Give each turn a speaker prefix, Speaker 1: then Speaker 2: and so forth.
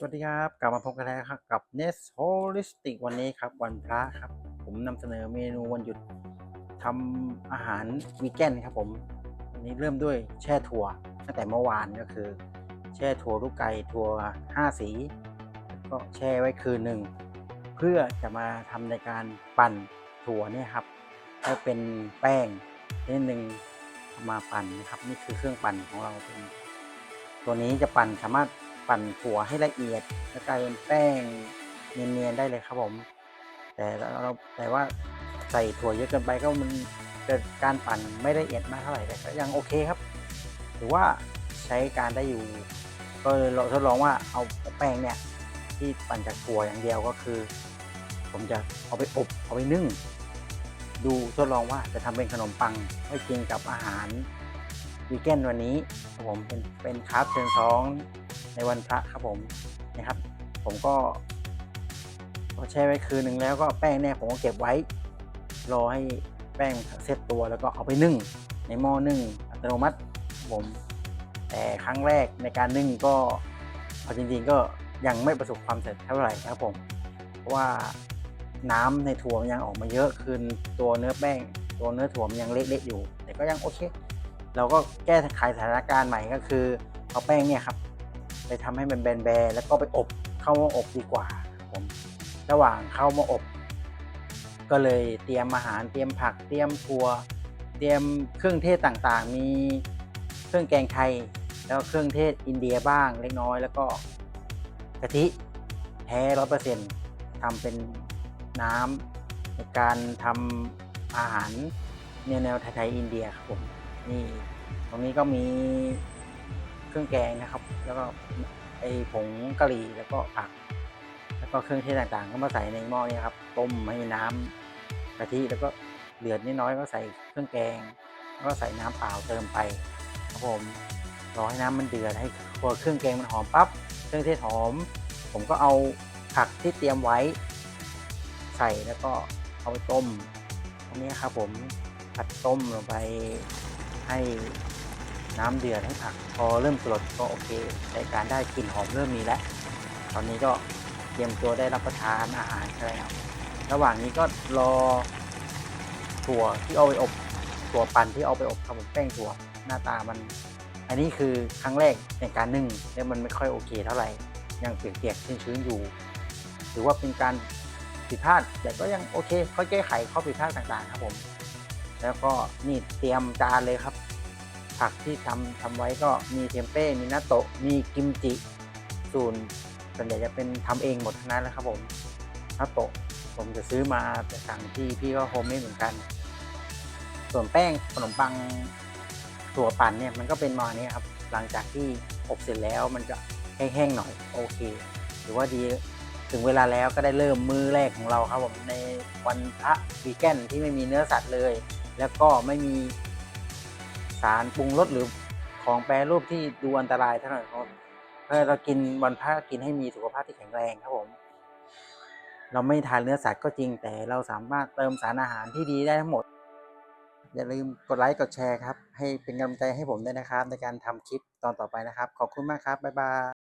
Speaker 1: สวัสดีครับ กลับมาพบกันแล้วครับกับ Nest Holistic วันนี้ครับ วันพระครับ ผมนำเสนอเมนูวันหยุดทำอาหารวีแกนครับผมวันนี้เริ่มด้วยแช่ถั่วตั้งแต่เมื่อวานก็คือ แช่ถั่วลูกไก่ถั่ว 5 สี ก็แช่ไว้คืนหนึ่ง เพื่อจะมาทำในการปั่นถั่วนี่ครับให้เป็นแป้งนิดหนึ่งมาปั่นนะครับ นี่คือเครื่องปั่นของเราเป็นตัวนี้จะปั่นสามารถ ปั่นถั่วให้ละเอียดและกลายเป็นแป้งเนียนๆได้เลยครับผม แต่เราแต่ว่าใส่ถั่วเยอะเกินไปก็มันเกิดการปั่นไม่ละเอียดมากเท่าไหร่แต่ก็ยังโอเคครับหรือว่าใช้การได้อยู่ ก็เลยเราทดลองว่าเอาแป้งเนี่ยที่ปั่นจากถั่วอย่างเดียวก็คือ ผมจะเอาไปอบเอาไปนึ่ง ดูทดลองว่าจะทำเป็นขนมปังให้กินกับอาหารวีแกนวันนี้ครับผมเป็นเป็นคราฟเชิงท้อง ในวันพระครับผมนะครับ ผมก็พอแช่ไว้คืนหนึ่งแล้วก็แป้งเนี่ยผมก็เก็บไว้ รอให้แป้งเซตตัวแล้วก็เอาไปนึ่ง ในหม้อนึ่งอัตโนมัติผมแต่ครั้งแรกในการนึ่งก็พอจริงๆก็ยังไม่ประสบความสำเร็จเท่าไหร่ครับผมเพราะว่าน้ำในถั่วมันยังออกมาเยอะคือตัวเนื้อแป้ง ตัวเนื้อถั่วมันยังเละๆอยู่ แต่ก็ยังโอเค เราก็แก้ไขสถานการณ์ใหม่ก็คือเอาแป้งเนี่ยครับ ไปทำให้มันแบนๆแล้วก็ไปอบเข้าม้อบดีกว่าครับผมระหว่างเข้าม้อบ ก็เลยเตรียมอาหารเตรียมผักเตรียมถั่วเตรียมเครื่องเทศต่างๆ มีเครื่องแกงไทย แล้วเครื่องเทศอินเดียบ้างเล็กน้อย แล้วก็กะทิแท้ร้อยเปอร์เซ็นต์ทำเป็นน้ำในการทำอาหารแนวแนวไทยๆอินเดียครับผมนี่ตรงนี้ก็มี เครื่องแกงนะครับ แล้วก็ไอผงกะหรี่แล้วก็ผัก แล้วก็เครื่องเทศต่างๆ ก็มาใส่ในหม้อนี้ครับต้มให้น้ำกะทิแล้วก็เดือดนิดน้อยก็ใส่เครื่องแกง แล้วก็ใส่น้ำเปล่าเติมไปครับผมรอให้น้ำมันเดือดให้พอเครื่องแกงมันหอมปั๊บเครื่องเทศหอม ผมก็เอาผักที่เตรียมไว้ ใส่แล้วก็เอาไปต้มตรงนี้ครับผมผัดต้มลงไปให้น้ำเดือดให้ผัก พอเริ่มสลดก็โอเคใช้การได้กลิ่นหอมเริ่มมีแล้วตอนนี้ก็เตรียมตัวได้รับประทานอาหารแล้วระหว่างนี้ก็รอถั่วที่เอาไปอบถั่วปั่นที่เอาไปอบครับผมแป้งถั่วหน้าตามัน อันนี้คือครั้งแรกในการนึ่งแล้วมันไม่ค่อยโอเคเท่าไหร่ยังเปียกๆชื้นๆอยู่ถือว่าเป็นการผิดพลาดแต่ก็ยังโอเคก็แก้ไขข้อผิดพลาดต่างๆ ครับผม แล้วก็นี่เตรียมจานเลยครับ ผักที่ทำทำไว้ก็มีเทมเป้ มีนาโตะ มีกิมจิส่วนส่วนใหญ่จะเป็นทำเองหมดทั้งนั้นแล้วครับผมนาโตะผมจะซื้อมาแต่สั่งที่พี่ก็โฮมเมดเหมือนกัน ส่วนแป้งขนมปังถั่วปั่นเนี่ยมันก็เป็นมาเนี้ยครับ หลังจากที่อบเสร็จแล้วมันจะแห้งๆหน่อยโอเคหรือว่าดีถึงเวลาแล้วก็ได้เริ่มมือแรกของเราครับผมในวันพระวีแกนที่ไม่มีเนื้อสัตว์เลย แล้วก็ไม่มี สารปรุงรสหรือของแปรรูปที่ดูอันตรายเท่านั้นครับเพื่อเรากินวันพระกินให้มีสุขภาพที่แข็งแรงครับผม เราไม่ทานเนื้อสัตว์ก็จริงแต่เราสามารถเติมสารอาหารที่ดีได้ทั้งหมด อย่าลืมกดไลค์กดแชร์ครับ ให้เป็นกำลังใจให้ผมด้วยนะครับ ในการทำคลิปตอนต่อไปนะครับ ขอบคุณมากครับบ๊ายบาย